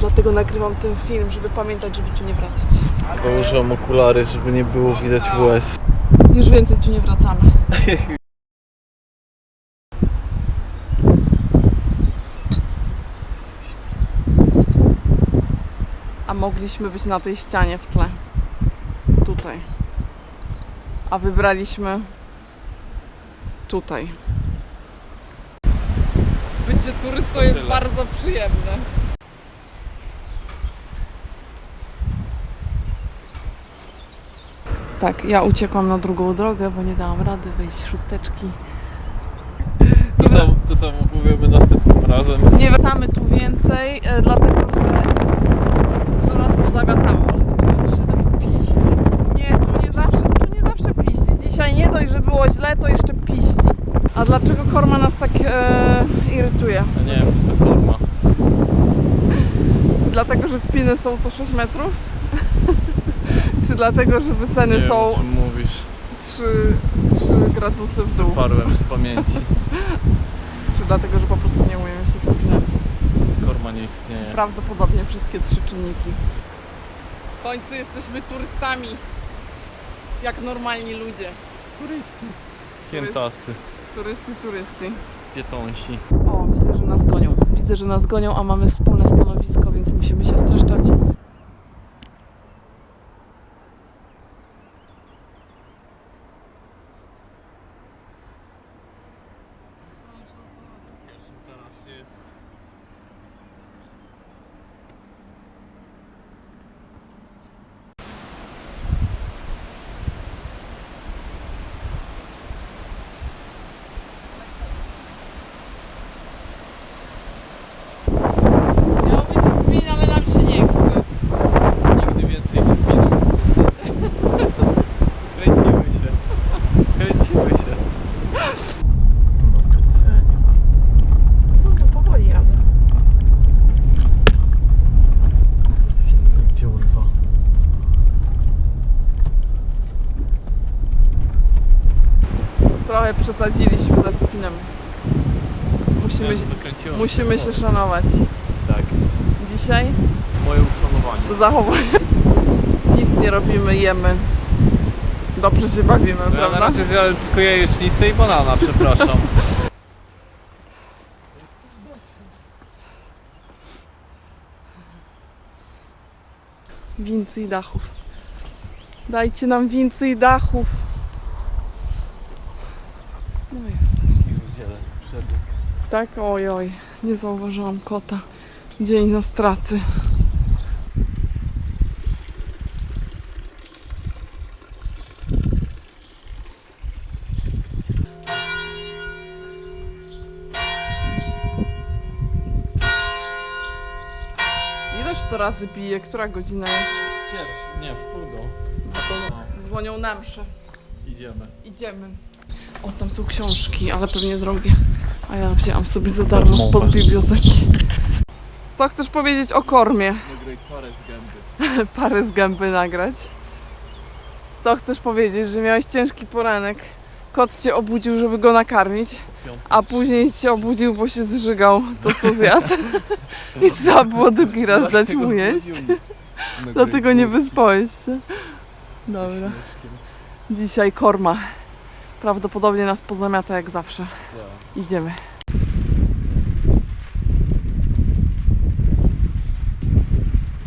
Dlatego nagrywam ten film, żeby pamiętać, żeby tu nie wracać. Założyłam okulary, żeby nie było widać łez. Już więcej tu nie wracamy. A mogliśmy być na tej ścianie w tle. Tutaj. A wybraliśmy tutaj. Bycie turystą jest bardzo przyjemne. Tak, ja uciekłam na drugą drogę, bo nie dałam rady wejść szósteczki. To samo, to samo powiemy następnym razem. Nie wracamy tu więcej, e, dlatego że, że nas pozamiatało. Ale tu zawsze tak piści. Nie, tu nie zawsze, tu nie zawsze piści. Dzisiaj nie dość, że było źle, to jeszcze piści. A dlaczego korma nas tak e, irytuje? A nie wiem, co to forma. Dlatego, że wpiny są co 6 metrów? Czy dlatego, że wyceny Nie wiem, są o czym mówisz. 3, 3 gradusy w dół? Parłem z pamięci. Czy dlatego, że po prostu nie umiem się wspinać? Korma nie istnieje. Prawdopodobnie wszystkie trzy czynniki. W końcu jesteśmy turystami. Jak normalni ludzie. Turysty. Piętasy, Turysty, turysty. pietąsi. O, widzę, że nas gonią. Widzę, że nas gonią, a mamy wspólne stanowisko, więc musimy się streszczać. Miało być wspin, ale nam się nie chce. Nigdy więcej wspinam. Kręcimy się. Kręcimy się. No, kręcenie. Dobra, powoli jadę. Gdzie urwa? Trochę przesadziliśmy ze wspinem. Musimy, się- musimy się szanować. Tak. Dzisiaj Moje uszanowanie. zachowanie. Nic nie robimy, jemy. Dobrze się bawimy, No ja na prawda? razie zjadłem tylko jajecznicę i banana, przepraszam. Wincy i dachów. Dajcie nam wincy i dachów. Co jest? Pierdzielec, przedek. Tak? Oj, oj. Nie zauważyłam kota. Dzień na stracy. Ileż to razy bije? Która godzina jest? Pierwszy, nie, w pół do. Dzwonią na mszę. Idziemy. Idziemy. O, tam są książki, ale pewnie drogie. A ja wzięłam sobie za darmo spod biblioteki. Co chcesz powiedzieć o kormie? Nagraj parę z gęby. Parę z gęby nagrać. Co chcesz powiedzieć, że miałeś ciężki poranek? Kot cię obudził, żeby go nakarmić, a później cię obudził, bo się zżygał to, co zjadł. I trzeba było drugi raz dać mu jeść. Dlatego nie wyspałeś się. Dobra. Dzisiaj korma. Prawdopodobnie nas pozamiata jak zawsze. Ja. Idziemy.